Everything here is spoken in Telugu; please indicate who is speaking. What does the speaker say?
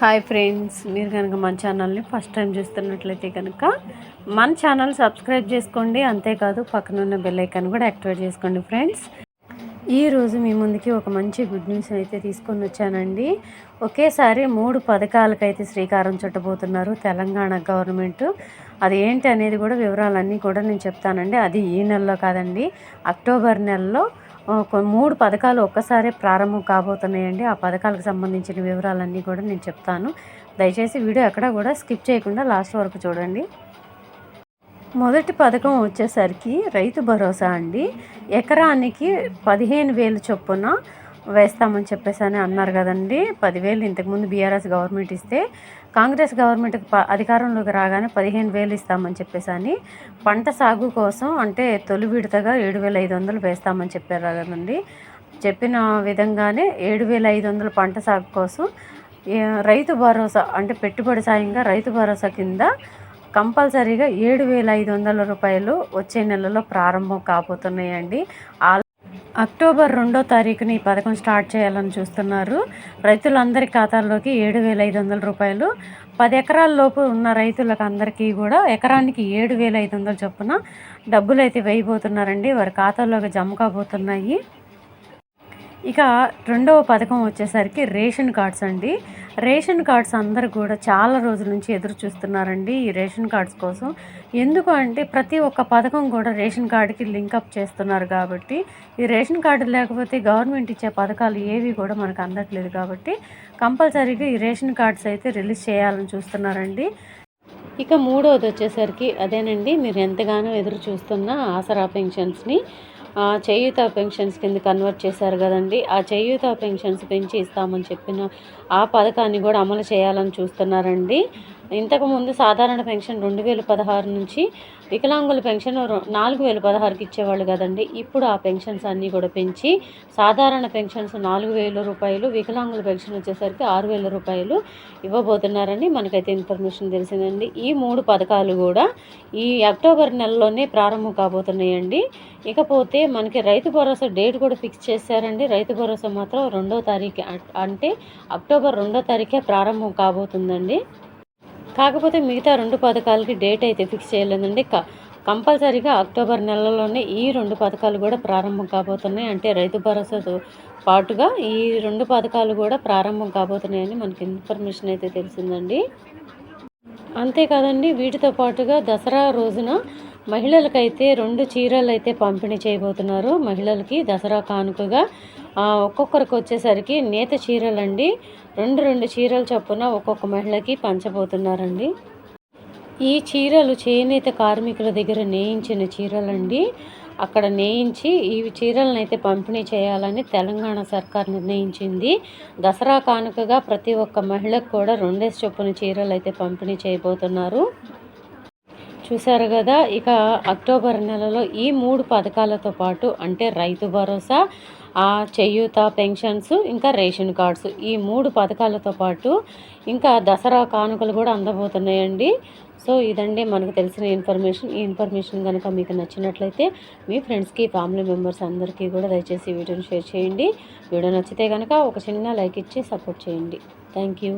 Speaker 1: హాయ్ ఫ్రెండ్స్ మీరు కనుక మన ఛానల్ని ఫస్ట్ టైం చూస్తున్నట్లయితే కనుక మన ఛానల్ సబ్స్క్రైబ్ చేసుకోండి. అంతేకాదు పక్కనున్న బెల్ ఐకాన్ కూడా యాక్టివేట్ చేసుకోండి ఫ్రెండ్స్ ఈ రోజు మీ ముందుకి ఒక మంచి గుడ్ న్యూస్ అయితే తీసుకొని వచ్చానండి. ఒకేసారి మూడు పథకాలకైతే శ్రీకారం చుట్టబోతున్నారు తెలంగాణ గవర్నమెంట్ అది ఏంటి అనేది కూడా వివరాలన్నీ కూడా నేను చెప్తానండి. అది ఈ నెలలో కాదండి అక్టోబర్ నెలలో మూడు పథకాలు ఒక్కసారే ప్రారంభం కాబోతున్నాయండి. ఆ పథకాలకు సంబంధించిన వివరాలన్నీ కూడా నేను చెప్తాను. దయచేసి వీడియో ఎక్కడ కూడా స్కిప్ చేయకుండా లాస్ట్ వరకు చూడండి. మొదటి పథకం వచ్చేసరికి రైతు భరోసా అండి. ఎకరానికి పదిహేను వేలు చొప్పున వేస్తామని చెప్పేసి అని అన్నారు కదండి. పదివేలు ఇంతకుముందు బీఆర్ఎస్ గవర్నమెంట్ ఇస్తే కాంగ్రెస్ గవర్నమెంట్ ప- అధికారంలోకి రాగానే పదిహేను వేలు ఇస్తామని చెప్పేసి అని పంట సాగు కోసం అంటే తొలి విడతగా ఏడు వేల ఐదు వందలు వేస్తామని చెప్పారు కదండి. చెప్పిన విధంగానే ఏడు వేల ఐదు వందల పంట సాగు కోసం రైతు భరోసా అంటే పెట్టుబడి సాయంగా రైతు భరోసా కింద కంపల్సరీగా ఏడు వేల ఐదు వందల రూపాయలు వచ్చే నెలలో ప్రారంభం కాబోతున్నాయండి. ఆ అక్టోబర్ రెండో తారీఖుని ఈ పథకం స్టార్ట్ చేయాలని చూస్తున్నారు. రైతులందరి ఖాతాల్లోకి ఏడు వేల ఐదు వందల రూపాయలు పది ఎకరాల లోపు ఉన్న రైతులకు అందరికీ కూడా ఎకరానికి ఏడు వేల ఐదు వందల చొప్పున డబ్బులు అయితే వేయబోతున్నారండి. వారి ఖాతాల్లోకి జమ కాబోతున్నాయి. ఇక రెండవ పథకం వచ్చేసరికి రేషన్ కార్డ్స్ అండి. రేషన్ కార్డ్స్ అందరూ కూడా చాలా రోజుల నుంచి ఎదురు చూస్తున్నారండి ఈ రేషన్ కార్డ్స్ కోసం. ఎందుకు అంటే ప్రతి ఒక్క పథకం కూడా రేషన్ కార్డుకి లింకప్ చేస్తున్నారు కాబట్టి ఈ రేషన్ కార్డు లేకపోతే గవర్నమెంట్ ఇచ్చే పథకాలు ఏవి కూడా మనకు అందట్లేదు కాబట్టి కంపల్సరీగా ఈ రేషన్ కార్డ్స్ అయితే రిలీజ్ చేయాలని చూస్తున్నారండి. ఇక మూడవది వచ్చేసరికి అదేనండి మీరు ఎంతగానో ఎదురు చూస్తున్న ఆసరా పెన్షన్స్ని చేయూత పెన్షన్స్ కింద కన్వర్ట్ చేశారు కదండి. ఆ చేయూత పెన్షన్స్ పెంచి ఇస్తామని చెప్పిన ఆ పథకాన్ని కూడా అమలు చేయాలని చూస్తున్నారండి. ఇంతకుముందు సాధారణ పెన్షన్ రెండు వేల పదహారు నుంచి వికలాంగుల పెన్షన్ నాలుగు వేల పదహారుకి ఇచ్చేవాళ్ళు కదండి. ఇప్పుడు ఆ పెన్షన్స్ అన్నీ కూడా పెంచి సాధారణ పెన్షన్స్ నాలుగు వేల రూపాయలు వికలాంగుల పెన్షన్ వచ్చేసరికి ఆరు వేల రూపాయలు ఇవ్వబోతున్నారని మనకైతే ఇన్ఫర్మేషన్ తెలిసిందండి. ఈ మూడు పథకాలు కూడా ఈ అక్టోబర్ నెలలోనే ప్రారంభం కాబోతున్నాయండి. ఇకపోతే మనకి రైతు భరోసా డేట్ కూడా ఫిక్స్ చేశారండి. రైతు భరోసా మాత్రం రెండో తారీఖు అంటే అక్టోబర్ రెండో తారీఖే ప్రారంభం కాబోతుందండి. కాకపోతే మిగతా రెండు పథకాలకి డేట్ అయితే ఫిక్స్ చేయలేదండి. క కంపల్సరీగా అక్టోబర్ నెలలోనే ఈ రెండు పథకాలు కూడా ప్రారంభం కాబోతున్నాయి. అంటే రైతు భరోసాతో పాటుగా ఈ రెండు పథకాలు కూడా ప్రారంభం కాబోతున్నాయని మనకి ఇన్ఫర్మేషన్ అయితే తెలిసిందండి. అంతేకాదండి వీటితో పాటుగా దసరా రోజున మహిళలకైతే రెండు చీరలు అయితే పంపిణీ చేయబోతున్నారు. మహిళలకి దసరా కానుకగా ఒక్కొక్కరికి వచ్చేసరికి నేత చీరలండి. రెండు రెండు చీరలు చొప్పున ఒక్కొక్క మహిళకి పంచబోతున్నారండి. ఈ చీరలు చేనేత కార్మికుల దగ్గర నేయించిన చీరలండి. అక్కడ నేయించి ఈ చీరలను అయితే పంపిణీ చేయాలని తెలంగాణ సర్కార్ నిర్ణయించింది. దసరా కానుకగా ప్రతి ఒక్క మహిళకు కూడా రెండేసి చొప్పున చీరలు అయితే పంపిణీ చేయబోతున్నారు. చూశారు కదా ఇక అక్టోబర్ నెలలో ఈ మూడు పథకాలతో పాటు అంటే రైతు భరోసా ఆ చేయూత పెన్షన్స్ ఇంకా రేషన్ కార్డ్స్ ఈ మూడు పథకాలతో పాటు ఇంకా దసరా కానుకలు కూడా అందబోతున్నాయండి. సో ఇదండి మనకు తెలిసిన ఇన్ఫర్మేషన్. ఈ ఇన్ఫర్మేషన్ కనుక మీకు నచ్చినట్లయితే మీ ఫ్రెండ్స్కి ఫ్యామిలీ మెంబర్స్ అందరికీ కూడా దయచేసి వీడియోని షేర్ చేయండి. వీడియో నచ్చితే కనుక ఒక చిన్న లైక్ ఇచ్చి సపోర్ట్ చేయండి. Thank you.